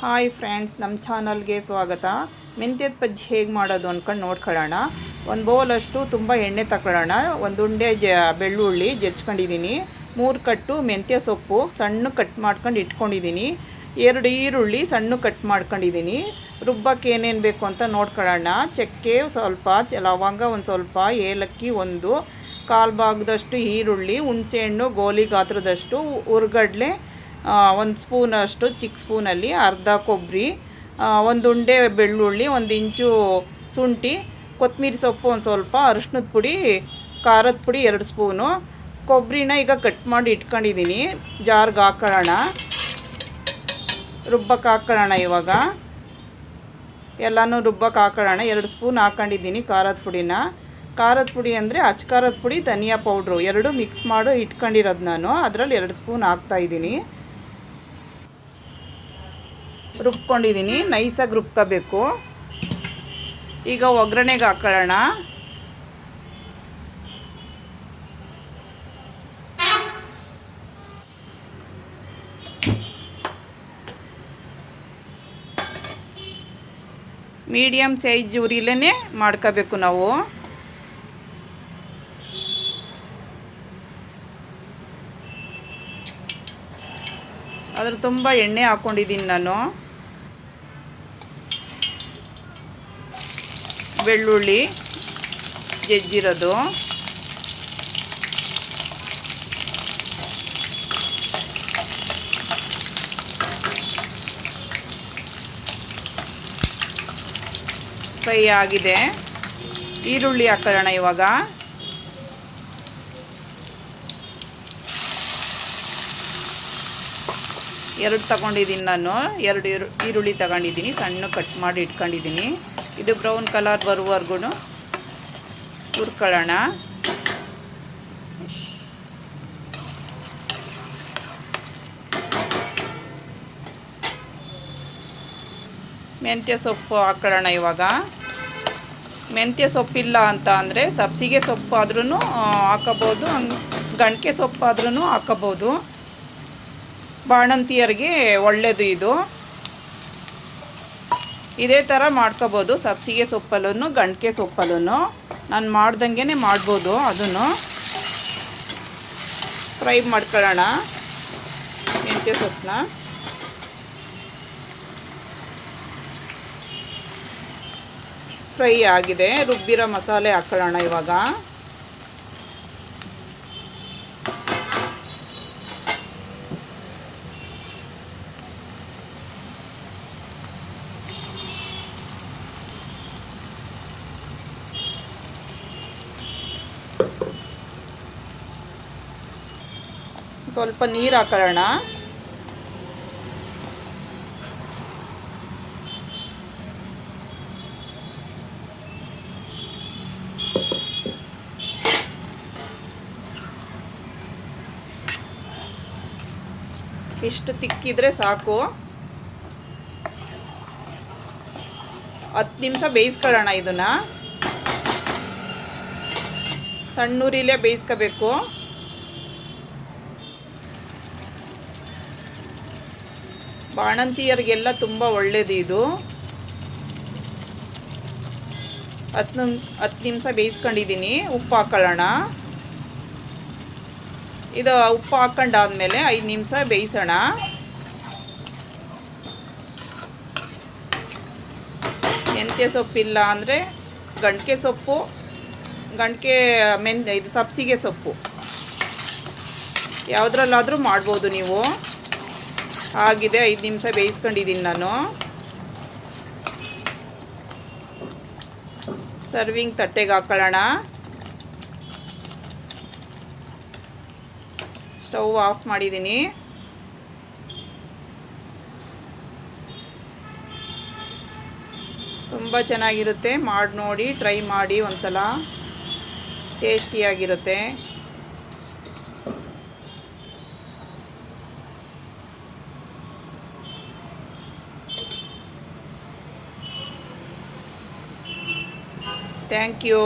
Hi friends ನಮ್ಮ ಚಾನಲ್ಗೆ ಸ್ವಾಗತ. ಮೆಂತ್ಯದ ಪಜ್ಜಿ ಹೇಗೆ ಮಾಡೋದು ಅಂದ್ಕೊಂಡು ನೋಡ್ಕೊಳ್ಳೋಣ. ಒಂದು ಬೌಲಷ್ಟು ತುಂಬ ಎಣ್ಣೆ ತಗೊಳ್ಳೋಣ ಒಂದು ಉಂಡೆ ಜ, ಬೆಳ್ಳುಳ್ಳಿ ಜಜ್ಕೊಂಡಿದ್ದೀನಿ ಮೂರು ಕಟ್ಟು ಮೆಂತ್ಯ ಸೊಪ್ಪು ಸಣ್ಣ ಕಟ್ ಮಾಡ್ಕೊಂಡು ಇಟ್ಕೊಂಡಿದ್ದೀನಿ ಎರಡು ಈರುಳ್ಳಿ ಸಣ್ಣ ಕಟ್ ಮಾಡ್ಕೊಂಡಿದ್ದೀನಿ ರುಬ್ಬಕ್ಕೆ ಏನೇನು ಬೇಕು ಅಂತ ನೋಡ್ಕೊಳ್ಳೋಣ. ಚಕ್ಕೆ ಸ್ವಲ್ಪ ಲವಂಗ ಒಂದು ಸ್ವಲ್ಪ, ಏಲಕ್ಕಿ ಒಂದು, ಕಾಲು ಭಾಗದಷ್ಟು ಈರುಳ್ಳಿ, ಹುಣಸೆಹಣ್ಣು, ಗೋಲಿ ಗಾತ್ರದಷ್ಟು, ಉರ್ಗಡ್ಲೆ ಒಂದು ಸ್ಪೂನಷ್ಟು ಚಿಕ್ಕ ಸ್ಪೂನಲ್ಲಿ ಅರ್ಧ ಕೊಬ್ಬರಿ ಒಂದು ಉಂಡೆ ಬೆಳ್ಳುಳ್ಳಿ, ಒಂದು ಇಂಚು ಶುಂಠಿ ಕೊತ್ತಂಬರಿ ಸೊಪ್ಪು ಒಂದು ಸ್ವಲ್ಪ ಅರಿಶಿನದ ಪುಡಿ, ಖಾರದ ಪುಡಿ ಎರಡು ಸ್ಪೂನು. ಕೊಬ್ಬರಿನ ಈಗ ಕಟ್ ಮಾಡಿ ಇಟ್ಕೊಂಡಿದ್ದೀನಿ ಜಾರ್ಗೆ ಹಾಕೊಳ್ಳೋಣ. ರುಬ್ಬಕ್ಕೆ ಹಾಕೊಳ್ಳೋಣ ಇವಾಗ. ಎಲ್ಲನೂ ರುಬ್ಬಕ್ಕೆ ಹಾಕೊಳ್ಳೋಣ. ಎರಡು ಸ್ಪೂನ್ ಹಾಕೊಂಡಿದ್ದೀನಿ ಖಾರದ ಪುಡಿನ. ಖಾರದ ಪುಡಿ ಅಂದರೆ ಅಚ್ಚ ಖಾರದ ಪುಡಿ, ಧನಿಯಾ ಪೌಡ್ರು. ಎರಡು ಮಿಕ್ಸ್ ಮಾಡಿ, ಇಟ್ಕೊಂಡಿರೋದು ನಾನು. ಅದರಲ್ಲಿ ಎರಡು ಸ್ಪೂನ್ ಹಾಕ್ತಾಯಿದ್ದೀನಿ ರುಬ್ಕೊಂಡಿದ್ದೀನಿ ನೈಸಾಗಿ ರುಬ್ಕೋಬೇಕು. ಈಗ ಒಗ್ಗರಣೆಗೆ ಹಾಕೊಳ್ಳೋಣ. ಮೀಡಿಯಮ್ ಸೈಜ್ ಉರಿಲೇ ಮಾಡ್ಕೋಬೇಕು ನಾವು. ಅದ್ರ ತುಂಬ ಎಣ್ಣೆ ಹಾಕ್ಕೊಂಡಿದ್ದೀನಿ ನಾನು. ಬೆಳ್ಳುಳ್ಳಿ ಜಜ್ಜಿರೋದು. ಫ್ರೈ ಆಗಿದೆ. ಈರುಳ್ಳಿ ಹಾಕೋಣ ಇವಾಗ. ಎರಡು ತಗೊಂಡಿದ್ದೀನಿ ನಾನು. ಎರಡು ಈರು ಈರುಳ್ಳಿ ತಗೊಂಡಿದ್ದೀನಿ, ಸಣ್ಣ ಕಟ್ ಮಾಡಿ ಇಟ್ಕೊಂಡಿದ್ದೀನಿ. ಇದು ಬ್ರೌನ್ ಕಲರ್ ಬರುವವರೆಗೂ ಹುರ್ಕೊಳ್ಳೋಣ. ಮೆಂತ್ಯ ಸೊಪ್ಪು ಹಾಕೊಳ್ಳೋಣ ಇವಾಗ. ಮೆಂತ್ಯ ಸೊಪ್ಪಿಲ್ಲ ಅಂತ ಅಂದರೆ ಸಬ್ಸಿಗೆ ಸೊಪ್ಪು ಆದ್ರೂ ಹಾಕೋಬೋದು ಗಣಕೆ ಸೊಪ್ಪು ಆದ್ರೂ ಹಾಕೋಬೋದು. ಬಾಣಂತಿಯರಿಗೆ ಒಳ್ಳೆಯದು ಇದು. ಇದೇ ಥರ ಮಾಡ್ಕೋಬೋದು. ಸಬ್ಸಿಗೆ ಸೊಪ್ಪಲ್ಲೂ ಗಂಟ್ಕೆ ಸೊಪ್ಪಲ್ಲೂ ನಾನು ಮಾಡ್ದಂಗೆ ಮಾಡ್ಬೋದು ಅದನ್ನು. ಫ್ರೈ ಮಾಡ್ಕೊಳ್ಳೋಣ. ಮೆಂತ್ಯ ಸೊಪ್ಪನ್ನ. ಫ್ರೈ ಆಗಿದೆ. ರುಬ್ಬಿರೋ ಮಸಾಲೆ ಹಾಕೊಳ್ಳೋಣ ಇವಾಗ. ಸ್ವಲ್ಪ ನೀರು ಹಾಕೋಣ ಇಷ್ಟು ತಿಕ್ಕಿದ್ರೆ ಸಾಕು. ಹತ್ತು ನಿಮಿಷ ಬೇಯಿಸ್ಕೊಳ್ಳೋಣ ಇದನ್ನ. ಸಣ್ಣೂರಿಲೇ ಬೇಯಿಸ್ಕೋಬೇಕು. ಬಾಣಂತಿಯರಿಗೆಲ್ಲ ತುಂಬ ಒಳ್ಳೆಯದು ಇದು. ಹತ್ತು ಹತ್ತು ನಿಮಿಷ ಬೇಯಿಸ್ಕೊಂಡಿದ್ದೀನಿ, ಉಪ್ಪು ಹಾಕೊಳ್ಳೋಣ. ಇದು ಉಪ್ಪು ಹಾಕೊಂಡಾದ್ಮೇಲೆ ಐದು ನಿಮಿಷ ಬೇಯಿಸೋಣ. ಮೆಂತ್ಯ ಸೊಪ್ಪಿಲ್ಲ ಅಂದರೆ ಗಂಟೆ ಸೊಪ್ಪು ಗಂಟೆ ಮೆನ್ ಇದು ಸಬ್ಸಿಗೆ ಸೊಪ್ಪು. ಯಾವುದ್ರಲ್ಲಾದರೂ ಮಾಡ್ಬೋದು ನೀವು. ಆಗಿದೆ, ಐದು ನಿಮಿಷ ಬೇಯಿಸ್ಕೊಂಡಿದ್ದೀನಿ ನಾನು. ಸರ್ವಿಂಗ್ ತಟ್ಟೆಗೆ ಹಾಕೊಳ್ಳೋಣ. ಸ್ಟವ್ ಆಫ್ ಮಾಡಿದ್ದೀನಿ ತುಂಬ ಚೆನ್ನಾಗಿರುತ್ತೆ. ಮಾಡಿ ನೋಡಿ, ಟ್ರೈ ಮಾಡಿ ಒಂದ್ಸಲ. ಟೇಸ್ಟಿಯಾಗಿರುತ್ತೆ. Thank you